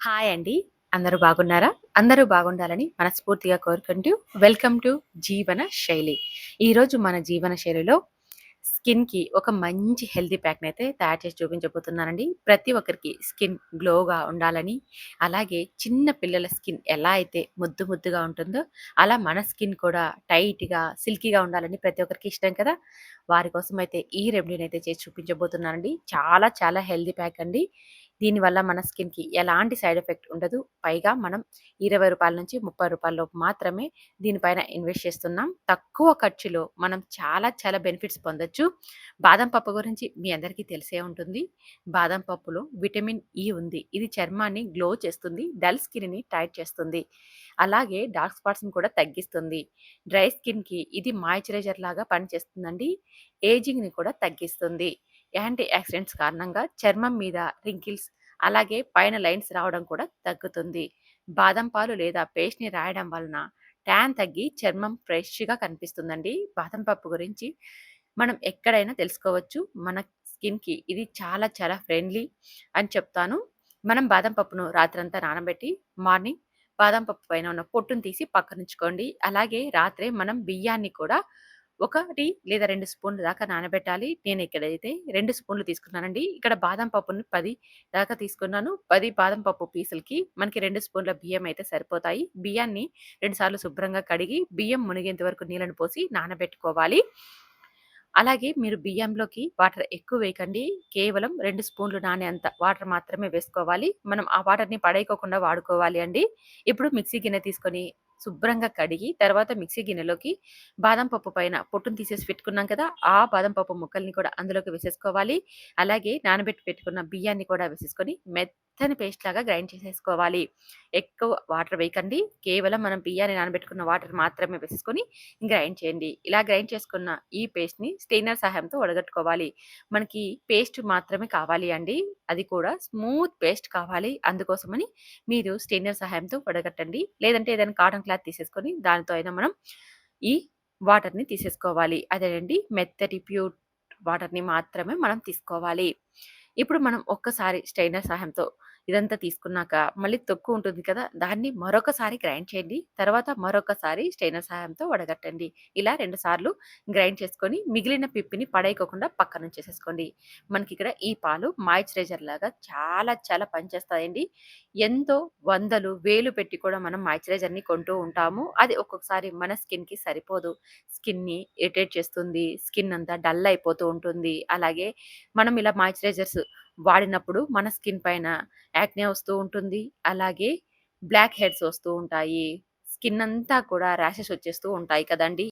Hi అండి. అందరూ బాగున్నారా? అందరూ బాగుండాలని మనస్ఫూర్తిగా కోరుకుంటూ వెల్కమ్ టు జీవన శైలి. ఈరోజు మన జీవన శైలిలో స్కిన్‌కి ఒక మంచి హెల్తీ అయితే తయారు చేసి చూపించబోతున్నానండి. ప్రతి ఒక్కరికి స్కిన్ గ్లోగా ఉండాలని, అలాగే చిన్న పిల్లల స్కిన్ ఎలా అయితే ముద్దు ముద్దుగా ఉంటుందో, అలా మన స్కిన్ కూడా టైట్‌గా, సిల్కీగా ఉండాలని ప్రతి ఒక్కరికి ఇష్టం కదా! వారి కోసం అయితే ఈ రెమెడీనైతే చేసి చూపించబోతున్నానండి. చాలా చాలా హెల్తీ ప్యాక్ అండి. దీనివల్ల మన స్కిన్‌కి ఎలాంటి సైడ్ ఎఫెక్ట్ ఉండదు. పైగా మనం ఇరవై రూపాయల నుంచి ముప్పై రూపాయలలోపు మాత్రమే దీనిపైన ఇన్వెస్ట్ చేస్తున్నాం. తక్కువ ఖర్చులో మనం చాలా చాలా బెనిఫిట్స్ పొందొచ్చు. బాదం పప్పు గురించి మీ అందరికీ తెలిసే ఉంటుంది. బాదం పప్పులో విటమిన్ ఈ ఉంది. ఇది చర్మాన్ని గ్లో చేస్తుంది. డల్ స్కిన్‌ని టైట్ చేస్తుంది. అలాగే డార్క్ స్పాట్స్‌ని కూడా తగ్గిస్తుంది. డ్రై స్కిన్‌కి ఇది మాయిశ్చరైజర్ లాగా పనిచేస్తుందండి. ఏజింగ్‌ని కూడా తగ్గిస్తుంది. యాంటీ యాక్సిడెంట్స్ కారణంగా చర్మం మీద రింకిల్స్ అలాగే పైన లైన్స్ రావడం కూడా తగ్గుతుంది. బాదం పాలు లేదా పేస్ట్‌ని రాయడం వలన ట్యాన్ తగ్గి చర్మం ఫ్రెష్‌గా కనిపిస్తుందండి. బాదం పప్పు గురించి మనం ఎక్కడైనా తెలుసుకోవచ్చు. మన స్కిన్‌కి ఇది చాలా చాలా ఫ్రెండ్లీ అని చెప్తాను. మనం బాదం పప్పును రాత్రంతా నానబెట్టి మార్నింగ్ బాదం పప్పు పైన ఉన్న పొట్టును తీసి పక్కనుంచుకోండి. అలాగే రాత్రే మనం బియ్యాన్ని కూడా ఒకటి లేదా రెండు స్పూన్ల దాకా నానబెట్టాలి. నేను ఇక్కడైతే రెండు స్పూన్లు తీసుకున్నానండి. ఇక్కడ బాదం పప్పుని పది దాకా తీసుకున్నాను. పది బాదం పప్పు పీసులకి మనకి రెండు స్పూన్ల బియ్యం అయితే సరిపోతాయి. బియ్యాన్ని 2 సార్లు శుభ్రంగా కడిగి బియ్యం మునిగేంత వరకు నీళ్ళను పోసి నానబెట్టుకోవాలి. అలాగే మీరు బియ్యంలోకి వాటర్ ఎక్కువ వేయకండి. కేవలం రెండు స్పూన్లు నానేంత వాటర్ మాత్రమే వేసుకోవాలి. మనం ఆ వాటర్‌ని పడేయకోకుండా వాడుకోవాలి అండి. ఇప్పుడు మిక్సీ గిన్నె తీసుకొని శుభ్రంగా కడిగి తర్వాత మిక్సీ గిన్నెలోకి బాదం పప్పు పైన పొట్టును తీసేసి పెట్టుకున్నాం కదా! ఆ బాదం పప్పు ముక్కల్ని కూడా అందులోకి వేసేసుకోవాలి. అలాగే నానబెట్టి పెట్టుకున్న బియ్యాన్ని కూడా వేసేసుకొని మెత్తని పేస్ట్ లాగా గ్రైండ్ చేసేసుకోవాలి. ఎక్కువ వాటర్ వేయకండి. కేవలం మనం బియ్యాన్ని నానబెట్టుకున్న వాటర్ మాత్రమే వేసేసుకొని గ్రైండ్ చేయండి. ఇలా గ్రైండ్ చేసుకున్న ఈ పేస్ట్‌ని స్టెయినర్ సహాయంతో వడగట్టుకోవాలి. మనకి పేస్ట్ మాత్రమే కావాలి అండి. అది కూడా స్మూత్ పేస్ట్ కావాలి. అందుకోసమని మీరు స్టెయినర్ సహాయంతో వడగట్టండి. లేదంటే ఏదైనా కాటన్ క్లాత్ తీసేసుకొని దానితో అయినా మనం ఈ వాటర్‌ని తీసేసుకోవాలి. అదేనండి మెత్తటి ప్యూర్ వాటర్‌ని మాత్రమే మనం తీసుకోవాలి. ఇప్పుడు మనం ఒక్కసారి స్ట్రెయినర్ సహాయంతో ఇదంతా తీసుకున్నాక మళ్ళీ తొక్కు ఉంటుంది కదా! దాన్ని మరొకసారి గ్రైండ్ చేయండి. తర్వాత మరొకసారి స్ట్రెయినర్ సహాయంతో వడగట్టండి. ఇలా రెండు సార్లు గ్రైండ్ చేసుకొని మిగిలిన పిప్పిని పడేయకోకుండా మనకి ఇక్కడ ఈ పాలు మాయిశ్చరైజర్ లాగా చాలా చాలా పనిచేస్తాయండి. ఎంతో వందలు, వేలు పెట్టి కూడా మనం మాయిశ్చరైజర్‌ని కొంటూ ఉంటాము. అది ఒక్కొక్కసారి మన స్కిన్‌కి సరిపోదు. స్కిన్‌ని ఇరిటేట్ చేస్తుంది. స్కిన్ అంతా డల్ అయిపోతూ ఉంటుంది. అలాగే మనం ఇలా మాయిశ్చరైజర్స్ వాడినప్పుడు మన స్కిన్ పైన యాక్నే వస్తూ ఉంటుంది. అలాగే బ్లాక్ హెడ్స్ వస్తూ ఉంటాయి. స్కిన్ అంతా కూడా ర్యాషెస్ వచ్చేస్తూ ఉంటాయి కదండీ!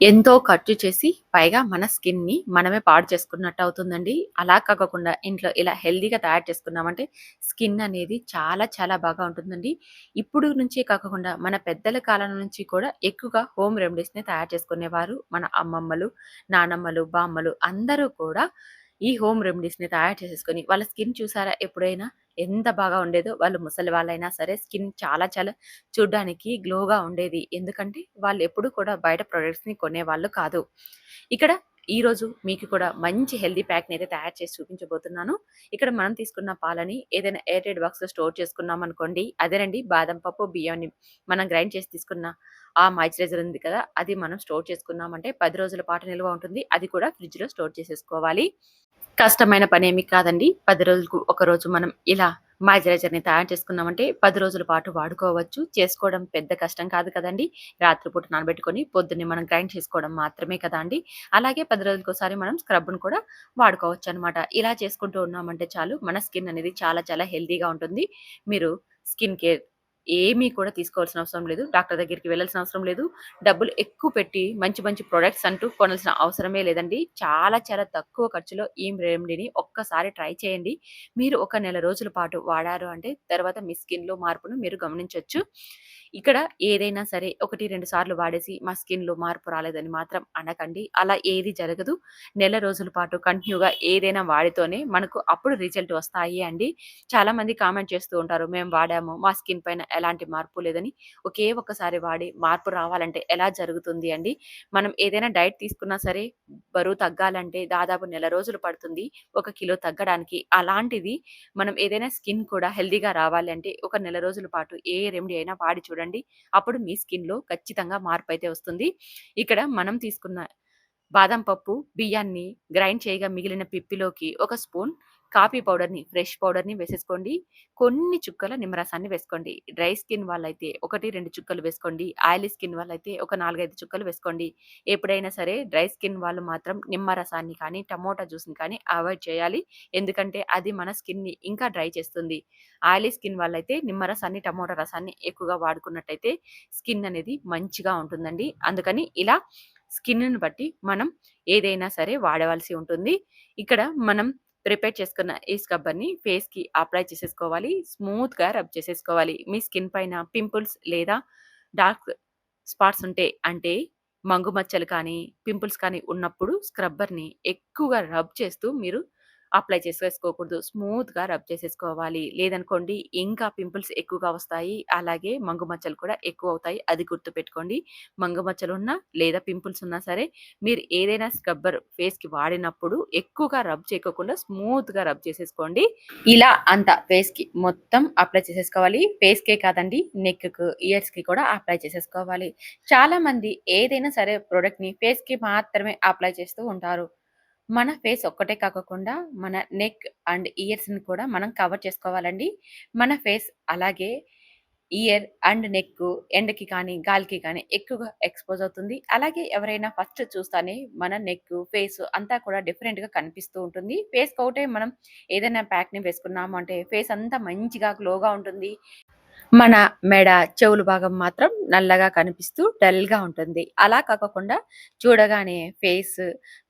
ఎంతో ఖర్చు చేసి పైగా మన స్కిన్‌ని మనమే పాడు చేసుకున్నట్టు అవుతుందండి. అలా కాకుండా ఇంట్లో ఇలా హెల్దీగా తయారు చేసుకున్నామంటే స్కిన్ అనేది చాలా చాలా బాగా ఉంటుందండి. ఇప్పుడు నుంచే కాకుండా మన పెద్దల కాలం నుంచి కూడా ఎక్కువగా హోమ్ రెమెడీస్‌ని తయారు చేసుకునేవారు. మన అమ్మమ్మలు, నానమ్మలు, బామ్మలు అందరూ కూడా ఈ హోమ్ రెమెడీస్‌ని తయారు చేసేసుకొని వాళ్ళ స్కిన్ చూసారా ఎప్పుడైనా ఎంత బాగా ఉండేదో. వాళ్ళు ముసలి వాళ్ళైనా సరే స్కిన్ చాలా చాలా చూడ్డానికి గ్లోగా ఉండేది. ఎందుకంటే వాళ్ళు ఎప్పుడు కూడా బయట ప్రొడక్ట్స్‌ని కొనేవాళ్ళు కాదు. ఇక్కడ ఈరోజు మీకు కూడా మంచి హెల్తీ అయితే తయారు చేసి చూపించబోతున్నాను. ఇక్కడ మనం తీసుకున్న పాలని ఏదైనా ఎయిర్టెడ్ బాక్స్‌లో స్టోర్ చేసుకున్నామనుకోండి అదేనండి బాదం పప్పు, బియ్యాన్ని మనం గ్రైండ్ చేసి తీసుకున్న ఆ మాయిశ్చరైజర్ ఉంది కదా! అది మనం స్టోర్ చేసుకున్నామంటే పది రోజుల పాటు నిల్వ ఉంటుంది. అది కూడా ఫ్రిడ్జ్‌లో స్టోర్ చేసేసుకోవాలి. కష్టమైన పని ఏమి కాదండి. పది రోజులకు ఒకరోజు మనం ఇలా మాయిశ్చరైజర్‌ని తయారు చేసుకున్నామంటే పది రోజుల పాటు వాడుకోవచ్చు. చేసుకోవడం పెద్ద కష్టం కాదు కదండి రాత్రిపూట నానబెట్టుకొని పొద్దున్నే మనం గ్రైండ్ చేసుకోవడం మాత్రమే కదా అండి! అలాగే పది రోజులకోసారి మనం స్క్రబ్‌ని కూడా వాడుకోవచ్చు అనమాట ఇలా చేసుకుంటూ ఉన్నామంటే చాలు మన స్కిన్ అనేది చాలా చాలా హెల్తీగా ఉంటుంది. మీరు స్కిన్ కేర్ ఏమీ కూడా తీసుకోవాల్సిన అవసరం లేదు. డాక్టర్ దగ్గరికి వెళ్ళాల్సిన అవసరం లేదు. డబ్బులు ఎక్కువ పెట్టి మంచి మంచి ప్రొడక్ట్స్ అంటూ కొనాల్సిన అవసరమే లేదండి. చాలా చాలా తక్కువ ఖర్చులో ఈ రెమెడీని ఒక్కసారి ట్రై చేయండి. మీరు ఒక నెల రోజుల పాటు వాడారు అంటే తర్వాత మీ స్కిన్‌లో మార్పును మీరు గమనించవచ్చు ఇక్కడ ఏదైనా సరే 1, 2 సార్లు వాడేసి మా స్కిన్‌లో మార్పు రాలేదని మాత్రం అనకండి. అలా ఏది జరగదు. నెల రోజుల పాటు కంటిన్యూగా ఏదైనా వాడితోనే మనకు అప్పుడు రిజల్ట్ వస్తాయి అండి. చాలామంది కామెంట్ చేస్తూ ఉంటారు. మేము వాడాము. మా స్కిన్ పైన ఎలాంటి మార్పు లేదని ఒకే ఒక్కసారి వాడి మార్పు రావాలంటే ఎలా జరుగుతుంది అండి? మనం ఏదైనా డైట్ తీసుకున్నా సరే బరువు తగ్గాలంటే దాదాపు నెల రోజులు పడుతుంది. ఒక కిలో తగ్గడానికి అలాంటిది మనం ఏదైనా స్కిన్ కూడా హెల్దీగా రావాలి అంటే ఒక నెల రోజుల పాటు ఏ రెమెడీ అయినా వాడి చూడండి. అప్పుడు మీ స్కిన్లో ఖచ్చితంగా మార్పు అయితే వస్తుంది. ఇక్కడ మనం తీసుకున్న బాదం పప్పు బియ్యాన్ని గ్రైండ్ చేయగా మిగిలిన పిప్పిలోకి ఒక స్పూన్ కాఫీ పౌడర్‌ని, ఫ్రెష్ పౌడర్‌ని వేసేసుకోండి. కొన్ని చుక్కల నిమ్మరసాన్ని వేసుకోండి. డ్రై స్కిన్ వాళ్ళైతే 1, 2 చుక్కలు వేసుకోండి. ఆయిలీ స్కిన్ వాళ్ళైతే ఒక 4, 5 చుక్కలు వేసుకోండి. ఎప్పుడైనా సరే డ్రై స్కిన్ వాళ్ళు మాత్రం నిమ్మరసాన్ని కానీ, టమోటా జ్యూస్‌ని కానీ అవాయిడ్ చేయాలి. ఎందుకంటే అది మన స్కిన్‌ని ఇంకా డ్రై చేస్తుంది. ఆయిలీ స్కిన్ వాళ్ళైతే నిమ్మరసాన్ని, టమోటా రసాన్ని ఎక్కువగా వాడుకున్నట్టయితే స్కిన్ అనేది మంచిగా ఉంటుందండి. అందుకని ఇలా స్కిన్ను బట్టి మనం ఏదైనా సరే వాడవలసి ఉంటుంది. ఇక్కడ మనం ప్రిపేర్ చేసుకున్న ఈ స్క్రబ్బర్‌ని ఫేస్‌కి అప్లై చేసేసుకోవాలి. స్మూత్‌గా రబ్ చేసేసుకోవాలి. మీ స్కిన్ పైన పింపుల్స్ లేదా డార్క్ స్పాట్స్ ఉంటే అంటే మంగు మచ్చలు కానీ, పింపుల్స్ కానీ ఉన్నప్పుడు స్క్రబ్బర్‌ని ఎక్కువగా రబ్ చేస్తూ మీరు అప్లై చేసేసుకోకూడదు. స్మూత్‌గా రబ్ చేసేసుకోవాలి. లేదనుకోండి ఇంకా పింపుల్స్ ఎక్కువగా వస్తాయి. అలాగే మంగు మచ్చలు కూడా ఎక్కువ అవుతాయి అది గుర్తుపెట్టుకోండి. మంగు మచ్చలున్నా లేదా పింపుల్స్ ఉన్నా సరే మీరు ఏదైనా స్క్రబ్బర్ ఫేస్‌కి వాడినప్పుడు ఎక్కువగా రబ్ చేయకోకుండా స్మూత్‌గా రబ్ చేసేసుకోండి. ఇలా అంతా ఫేస్‌కి మొత్తం అప్లై చేసేసుకోవాలి. ఫేస్‌కే కాదండి నెక్‌కు, ఇయర్స్‌కి కూడా అప్లై చేసేసుకోవాలి. చాలామంది ఏదైనా సరే ప్రోడక్ట్ని ఫేస్‌కి మాత్రమే అప్లై చేస్తూ ఉంటారు. మన ఫేస్ ఒక్కటే కాకుండా మన నెక్ అండ్ ఇయర్స్‌ని కూడా మనం కవర్ చేసుకోవాలండి. మన ఫేస్ అలాగే ఇయర్ అండ్ నెక్ ఎండకి కానీ, గాలికి కానీ ఎక్కువగా ఎక్స్‌పోజ్ అవుతుంది. అలాగే ఎవరైనా ఫస్ట్ చూస్తానే మన నెక్ ఫేస్ అంతా కూడా డిఫరెంట్‌గా కనిపిస్తూ ఉంటుంది. ఫేస్‌కొకటే మనం ఏదైనా ప్యాక్‌ని వేసుకున్నాము అంటే ఫేస్ అంతా మంచిగా గ్లోగా ఉంటుంది. మన మెడ, చెవులు భాగం మాత్రం నల్లగా కనిపిస్తూ డల్‌గా ఉంటుంది. అలా కాకుండా చూడగానే ఫేస్,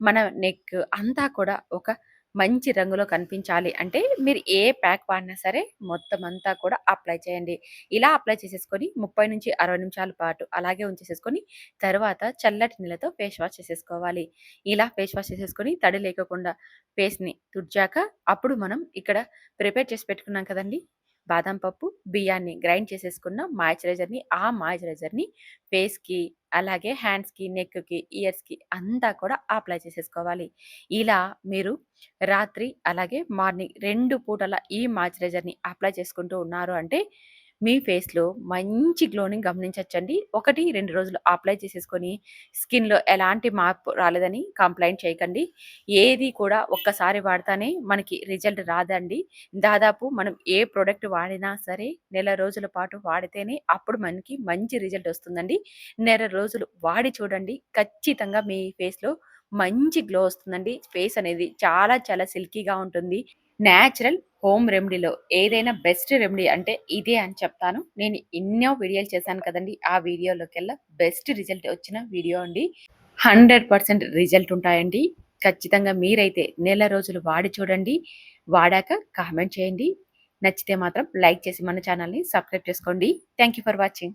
మన నెక్ అంతా కూడా ఒక మంచి రంగులో కనిపించాలి అంటే మీరు ఏ ప్యాక్ వాడినా సరే మొత్తం అంతా కూడా అప్లై చేయండి. ఇలా అప్లై చేసేసుకొని 30-60 నిమిషాల పాటు అలాగే ఉంచేసేసుకొని తర్వాత చల్లటి నీళ్ళతో ఫేస్ వాష్ చేసేసుకోవాలి. ఇలా ఫేస్ వాష్ చేసేసుకొని తడి లేకుండా ఫేస్‌ని తుడిచాక అప్పుడు మనం ఇక్కడ ప్రిపేర్ చేసి పెట్టుకున్నాం కదండీ! బాదం పప్పు, బియ్యాన్ని గ్రైండ్ చేసేసుకున్న మాయిశ్చరైజర్‌ని ఆ మాయిశ్చరైజర్‌ని ఫేస్‌కి, అలాగే హ్యాండ్స్‌కి, నెక్‌కి, ఇయర్స్‌కి అంతా కూడా అప్లై చేసేసుకోవాలి. ఇలా మీరు రాత్రి అలాగే మార్నింగ్ రెండు పూటల ఈ మాయిశ్చరైజర్‌ని అప్లై చేసుకుంటూ ఉన్నారు అంటే మీ ఫేస్‌లో మంచి గ్లోని గమనించవచ్చండి ఒకటి రెండు రోజులు అప్లై చేసేసుకొని స్కిన్‌లో ఎలాంటి మార్పు రాలేదని కంప్లైంట్ చేయకండి. ఏది కూడా ఒక్కసారి వాడతానే మనకి రిజల్ట్ రాదండి. దాదాపు మనం ఏ ప్రోడక్ట్ వాడినా సరే నెల రోజుల పాటు వాడితేనే అప్పుడు మనకి మంచి రిజల్ట్ వస్తుందండి. నెల రోజులు వాడి చూడండి. ఖచ్చితంగా మీ ఫేస్‌లో మంచి గ్లో వస్తుందండి. ఫేస్ అనేది చాలా చాలా సిల్కీగా ఉంటుంది. న్యాచురల్ హోమ్ రెమెడీలో ఏదైనా బెస్ట్ రెమెడీ అంటే ఇదే అని చెప్తాను. నేను ఎన్నో వీడియోలు చేశాను కదండీ! ఆ వీడియోలోకెల్లా బెస్ట్ రిజల్ట్ వచ్చిన వీడియో అండి. 100% రిజల్ట్ ఉంటాయండి. ఖచ్చితంగా మీరైతే నెల రోజులు వాడి చూడండి. వాడాక కామెంట్ చేయండి. నచ్చితే మాత్రం లైక్ చేసి మన ఛానల్‌ని సబ్స్క్రైబ్ చేసుకోండి. Thank you for watching.